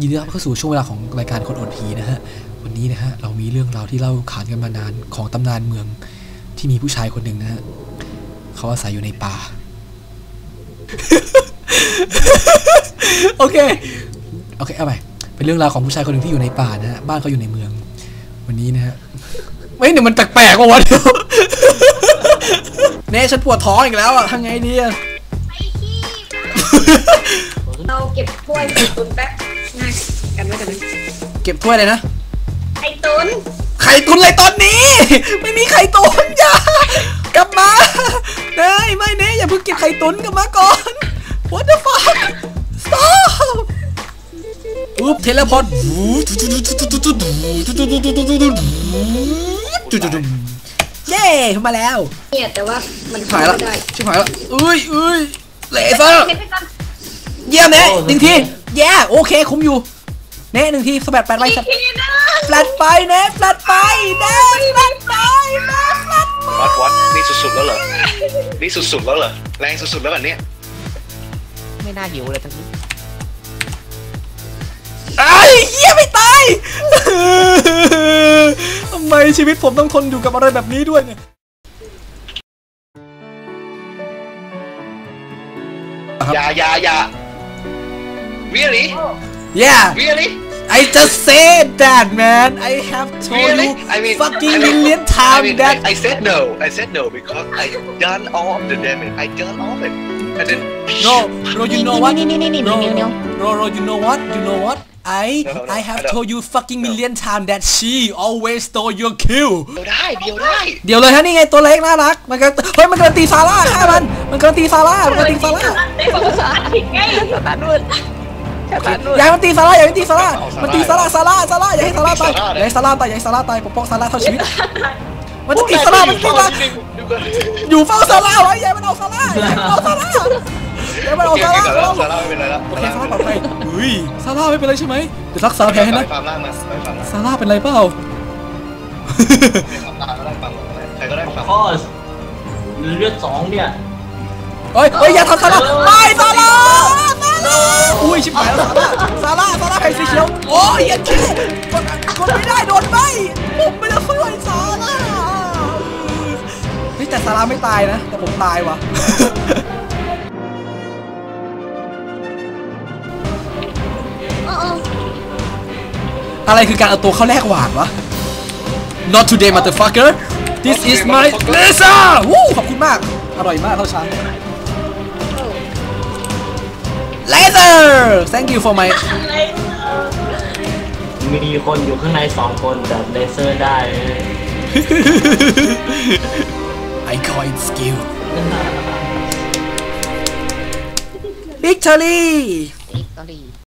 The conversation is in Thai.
ยินดีต้อนรับเข้าสู่ช่วงเวลาของรายการคนอดผีนะฮะ วันนี้นะฮะเรามีเรื่องราวที่เล่าขานกันมานานของตำนานเมืองที่มีผู้ชายคนหนึ่งนะฮะเขาอาศัยอยู่ในป่า โอเค โอเคเอาไปเป็นเรื่องราวของผู้ชายคนหนึ่งที่อยู่ในป่านะฮะบ้านเขาอยู่ในเมือง วันนี้นะฮะไม่เดี๋ยมันแปลกๆว่าวะเดี๋ยวเน่ฉันปวดท้องอีกแล้วอะทำไงดีอะ เราเก็บถ้วยใส่ตุนแป๊บง่ายกันไว้กันนะเก็บถ้วยเลยนะไอ้ตุนไข่ตุนเลยตอนนี้ ไม่มีไข่ตุนอย่ากลับมาเน่ยไม่เน่อย่าเพิ่งเก็บไข่ตุนกลับมาก่อน What the fuck stop อุ๊บเทเลพอร์ตเย้เข้ามาแล้ว เนี่ยแต่ว่ามันชิบหายละไม่ได้ชิบหายละอุ้ยอุ้ยเลเซอร์ เก็บไปก่อนเยี่ยมเน่หนึ่งทีแย่โอเคคุ้มอยู่เน่หนึ่งทีสแปดแปดไปอีสกทีนะแฟลตไปเน่แฟลตไปเน่แฟลตไปเน่แฟลตไปวัดวัดนี่สุดๆแล้วเหรอนี่สุดๆแล้วเหรอแรงสุดๆแล้วแบบเนี้ยไม่น่าหิวเลยทั้งนี้ไอ้เหี้ยไม่ตายทำไมชีวิตผมต้องทนอยู่กับอะไรแบบนี้ด้วยเนี่ยอย่าอย่าอย่า really Yeah really I just said that man I have told really you I mean fucking I mean, million I times mean, that I, I said no I said no because I done all of the damage I done all of it and then No no you know what นี่นี่นี่นี่ No เนียวเนียว no no you know what you know what I No, no, I have I don't. told you fucking million times that she always stole your kill เดียวได้เดียวได้ เดี๋ยวเลยฮะนี่ไงตัวเล็กน่ารัก มันก็เฮ้ยมันกำลังตีซาร่าฆ่ามัน มันกำลังตีซาร่ามันกำลังตีซาร่า ได้บอกว่าผิดไง สตาร์ท อย่าให้มันตีซาร่าอย่าให้มันตีซาร่ามันตีซาร่าซาร่าซาร่าอย่าให้ซาร่าตายอย่าให้ซาร่าตายอย่าให้ซาร่าตายปกป้องซาร่าเท่าชีวิตมันจะตีซาร่ามันตีซาร่าอยู่เฝ้าซาร่าไว้อย่าให้มันเอาซาร่าอย่าให้มันเอาซาร่าอย่าให้มันเอาโอเคซาร่าก่อนแล้วซาร่าไม่เป็นไรแล้วโอเคซาร่าปลอดภัยเฮ้ยซาร่าไม่เป็นไรใช่ไหมเดี๋ยวรักษาแผลให้นะฟาร์มล่างมาไปฟาร์มล่างซาร่าเป็นไรเปล่าไปฟาร์มล่างก็ได้ฟาร์มล่างก็ได้ใครก็ได้ฟาร์มคอสเลือดสองเนี่ยเฮ้ยเฮ้ยอย่าทำซาร่าไม่ซาร่าซาร่า อุ้ยชิบหายแล้วซาร่าซาร่าซาร่าแผงสีเขียวโอ้ยอย่าเชื่อกดกดไม่ได้โดนใบผมไม่ได้ช่วยซาร่าเฮ้ยแต่ซาร่าไม่ตายนะ แต่ผมตายว่ะเออเอออะไรคือการเอาตัวเข้าแลกหวานวะ Not today motherfucker This is my laser วู้ขอบคุณมาก อร่อยมากเท่าช้าง Laser Thank you for my อะไรเออมีคนอยู่ข้างในสองคนแต่เลเซอร์ได้ I call it skill Victory วิกตอรี่